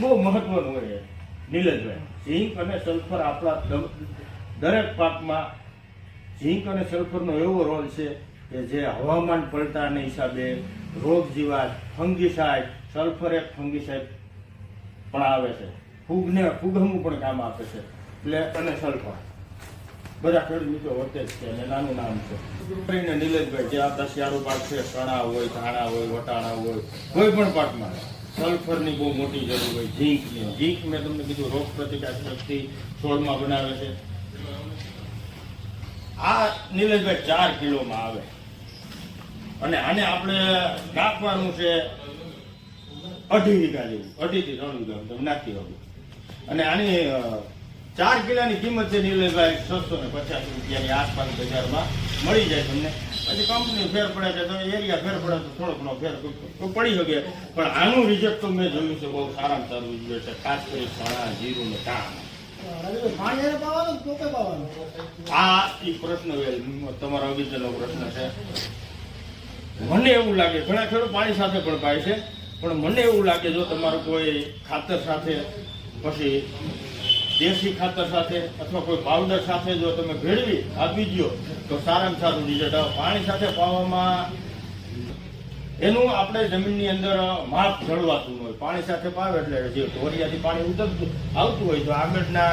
બહુ મહત્વનું હોય નીલજભાઈ. ઝીંક અને સલ્ફર આપણા દરેક પાકમાં ઝીંક અને સલ્ફરનો એવો રોલ છે કે જે હવામાન પલટાના હિસાબે રોગ જીવાત, ફંગીસાઇડ, સલ્ફર એક ફંગીસાઇડ પણ આવે છે. ફૂગને, ફૂગમું પણ કામ આપે છે. એટલે અને સલ્ફર. બધા ખેડૂત મિત્રો વર્તે જ છે અને નાનું નામ છે. નીલેશભાઈ જે આપણા શિયાળુ પાક છે કણા હોય, ધાણા હોય, વટાણા હોય, કોઈ પણ પાકમાં. સલ્ફરની બહુ મોટી જરૂર હોય. ઝીંકની ઝીંક મેં તમને કીધું, રોગ પ્રતિકાર શક્તિ છોડમાં બનાવે છે. આ નીલેશભાઈ ચાર કિલોમાં આવે. અને આને આપણે નાખવાનું છે અઢી વીઘા જેવું. અઢી થી ત્રણ વીઘા તમે નાખી હવે અને આની ચાર કિલાની કિંમત છે નીલેશભાઈ છસો ને પચાસ રૂપિયાની આસપાસ બજારમાં મળી જાય તમને. પછી કંપની ફેર પડે છે તો એરિયા ફેર પડે તો થોડો ઘણો ફેર પડી શકે. પણ આનું રિઝલ્ટ તો મેં જોયું છે બહુ સારામાં સારું રિઝલ્ટ છે. ખાસ કરી ચણા જીરું ને પાવાનું આ એ પ્રશ્ન તમારા તમારો અગત્યનો પ્રશ્ન છે. મને એવું લાગે ઘણા ખેડૂત પાણી સાથે પણ પાય છે પણ મને એવું લાગે જો તમારું કોઈ ખાતર સાથે પછી દેશી ખાતર સાથે અથવા કોઈ પાવડર સાથે જો તમે ભેળવી આપી દો તો સારામાં સારું રિઝલ્ટ આવે. પાણી સાથે પાવામાં એનું આપણે જમીનની અંદર માપ જળવાતું હોય. પાણી સાથે પાવે એટલે જે ઢોરિયાથી પાણી ઉતરતું, આવતું હોય તો આગળના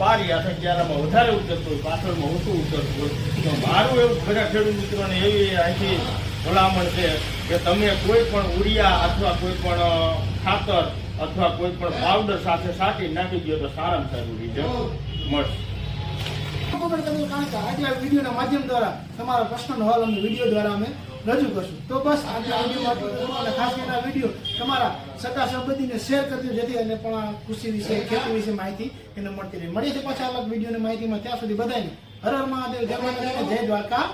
પારી અથવા ક્યારામાં વધારે ઉતરતું હોય, પાછળમાં ઓછું ઉતરતું હોય. તો મારું એવું બધા ખેડૂત મિત્રોને એવી અહીંથી ભલામણ છે કે તમે કોઈ પણ ઉરિયા અથવા કોઈ પણ ખાતર અથવા કોઈ પણ પાવડર સાથે સાટી નાખી દો તો સારામાં સારું રિઝલ્ટ મળશે. કારણ કે આજે આ વિડીયોના માધ્યમ દ્વારા તમારા પ્રશ્નનો હલ અમે વીડિયો દ્વારા અમે રજૂ કરશું. તો બસ આજના અને ખાસ કરીને વીડિયો તમારા સગા સંબંધીને શેર કરજો જેથી અને પણ કૃષિ વિશે ખેતી વિશે માહિતી એને મળતી રહે. મળીએ છીએ પાછા અલગ વિડીયોની માહિતીમાં. ત્યાં સુધી બધાને હર મહાદેવ. જય દ્વારકા.